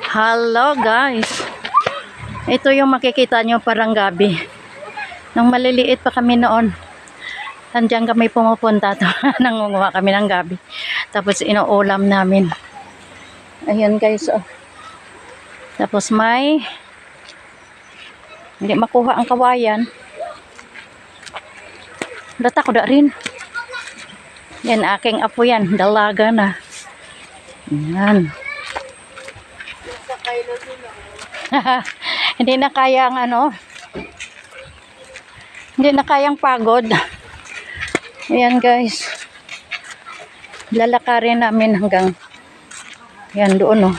Hello guys. Ito yung makikita nyo parang gabi. Nung maliliit pa kami noon, nandiyan kami pumupunta to. Nangunguha kami ng gabi. Tapos inuulam namin. Ayan guys. Oh. Tapos may hindi makuha ang kawayan. Data ko da rin. Yan aking apo yan. Dalaga na. Yan. hindi na kayang ano. Hindi na kayang pagod. Ayan guys. Lalakarin namin hanggang yan doon oh.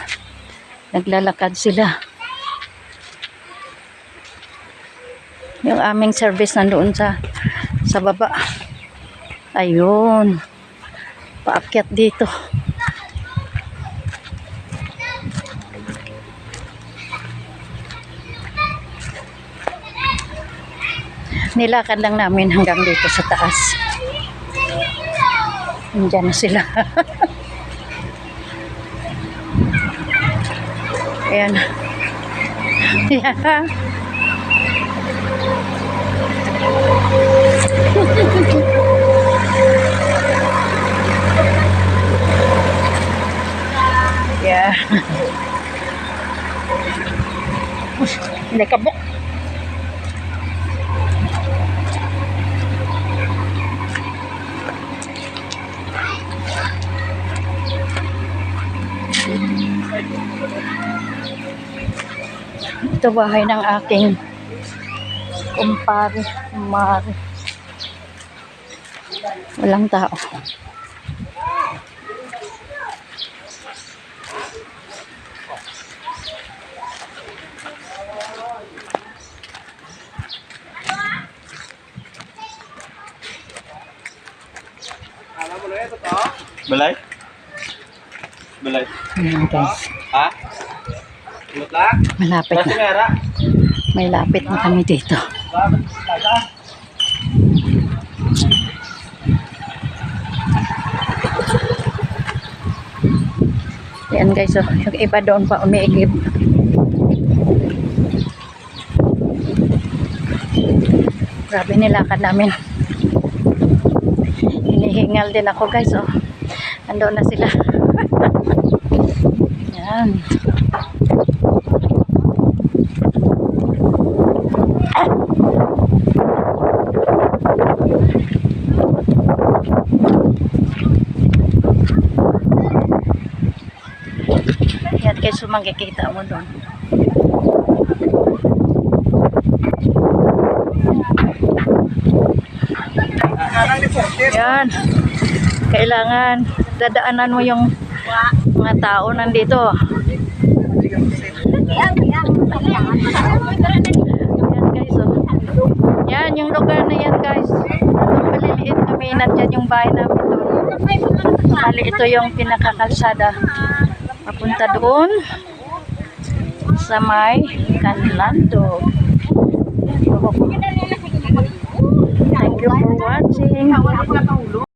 Naglalakad sila. Yung aming service nandoon sa sa baba. Ayun. Paakyat dito. Nilakad lang namin hanggang dito sa taas. Nandiyan na sila. Ayan. Ayan. Yeah. Ush, Ito bahay ng aking kumpare, kumare. Walang tao. Balay? Balay. Ayan guys, Ha? Mutlak? malapit na. May lapit na kami dito. Yan guys, oh, yung iba doon pa umiigib. Grabe nilakad namin. Hinihingal din ako guys, oh. Andoon na sila. Yan. Yan guys, so makikita mo doon. Yan. Kailangan dadaanan mo yung mga tao nandito. Yan guys, oh. Yan, yung lugar na yan guys. Maliliit kami, nandyan yung bahay namin doon. Bali, ito yung pinakakalsada. Papunta doon sa may Canlando. Thank you for watching.